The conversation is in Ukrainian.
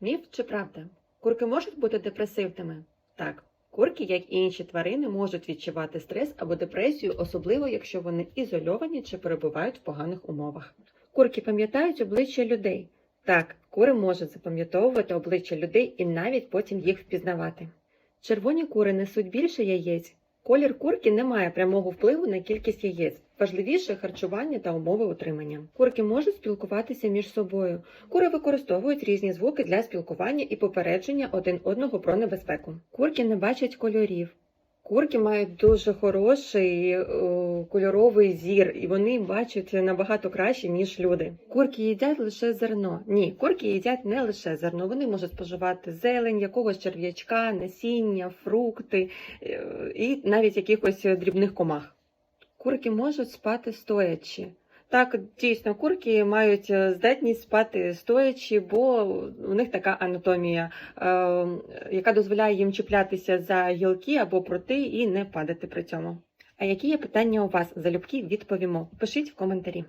Міф чи правда? Курки можуть бути депресивними? Так. Курки, як і інші тварини, можуть відчувати стрес або депресію, особливо якщо вони ізольовані чи перебувають в поганих умовах. Курки пам'ятають обличчя людей. Так, кури можуть запам'ятовувати обличчя людей і навіть потім їх впізнавати. Червоні кури несуть більше яєць. Колір курки не має прямого впливу на кількість яєць. Важливіше харчування та умови утримання. Курки можуть спілкуватися між собою. Кури використовують різні звуки для спілкування і попередження один одного про небезпеку. Курки не бачать кольорів. Курки мають дуже хороший е, кольоровий зір, і вони бачать набагато краще, ніж люди. Курки їдять лише зерно. Ні, курки їдять не лише зерно. Вони можуть споживати зелень, якогось черв'ячка, насіння, фрукти е, і навіть якихось дрібних комах. Курки можуть спати стоячи. Так, дійсно, курки мають е, здатність спати стоячи, бо у них така анатомія, е, яка дозволяє їм чіплятися за гілки або проти і не падати при цьому. А які є питання у вас? Залюбки відповімо. Пишіть в коментарі.